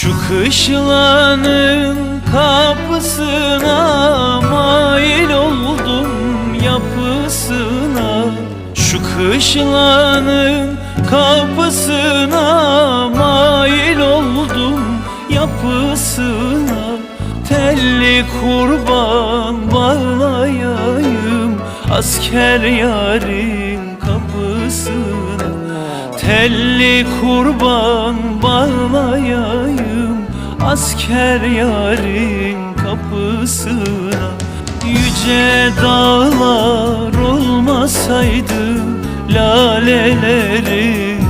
Şu kışlanın kapısına mail oldum yapısına. Şu kışlanın kapısına mail oldum yapısına. Telli kurban bağlayayım asker yarın kapısına. Telli kurban bağlayayım asker yarın kapısına Yüce dağlar olmasaydı laleleri solmasaydı